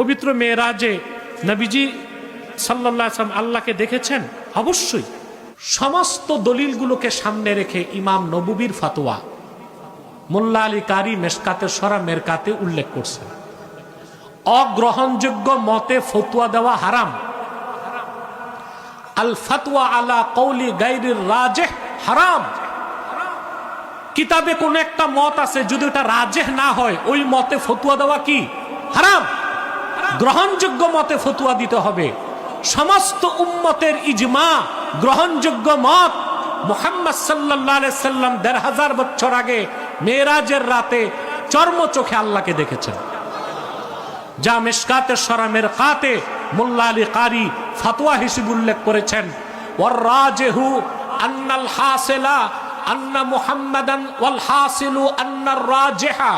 পবিত্র মেয়েরাজে নবীজি সাল্লাহ আসলাম আল্লাহকে দেখেছেন? অবশ্যই। সমস্ত দলিলগুলোকে সামনে রেখে ইমাম নবুবির ফাতোয়া। মোল্লা আলী কারি মেসকাতে সরা মেরকাতে উল্লেখ করছেন। অগ্রহণযোগ্য মতে ফতুয়া দেওয়া হারাম। আল ফাতওয়া আলা কৌলি গাইরির রাজেহ হারাম। কিতাবে কোন একটা মত আছে, যদি ওটা রাজেহ না হয়, ওই মতে ফতুয়া দেওয়া কি? হারাম। গ্রহণযোগ্য মতে ফতুয়া দিতে হবে। সমস্ত উম্মতের ইজমা, গ্রহণযোগ্য মত মোহাম্মদ সাল্লাহ সাল্লাম দেড় হাজার বছর আগে মেয়েরাজের রাতে চর্ম চোখে আল্লাহকে দেখেছেন। যা মেশকাতে সরামের কাতে মোল্লা আলী কারি ফাতোয়া হিসেবে উল্লেখ করেছেন। ওর রাজেহু আন্নাল হাসেলা আন্না মুহাম্মাদান ওয়াল আন্নার রাজেহা।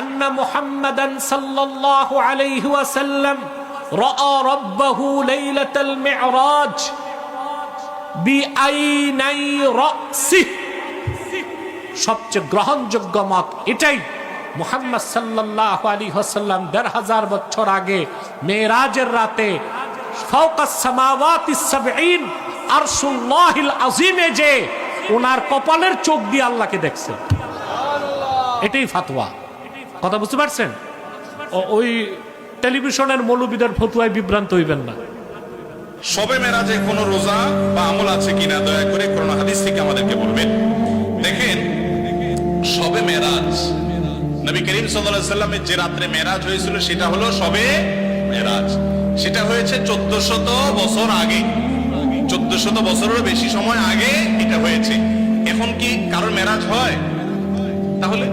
আন্না মুহাম্মাদান সাল্লাল্লাহু আলাইহি ওয়াসাল্লাম রাআ রাব্বাহু লাইলাতাল মি'রাজ বিআইনাই রাসিহি। সবচেয়ে গ্রহণযোগ্য মত এটাই। মুহাম্মদ সাল্লাহ আলী হাসাল্লাম দেড় হাজার বছর আগে মেয়েরাজের রাতে আজিমে যে ওনার কপালের চোখ দিয়ে আল্লাহকে দেখছে। এটাই ফাতোয়া কথা বুঝতে পারছেন? ওই টেলিভিশনের মৌলবিদের ফতুয়ায় বিভ্রান্ত হইবেন না। সবে মেরাজে কোন রোজা বা আমল আছে কিনা দয়া করে কোন হাদিস থেকে আমাদেরকে বলবেন। দেখেন, সবে মেরাজ, নবী করিম সাল্লামের যে রাত্রে মেরাজ হয়েছিল সেটা হলো সবে মেরাজ। সেটা হয়েছে চোদ্দ শত বছর আগে। চোদ্দ শত বছরেরও বেশি সময় আগে এটা হয়েছে। এখন কি কারোর মেরাজ হয়? তাহলে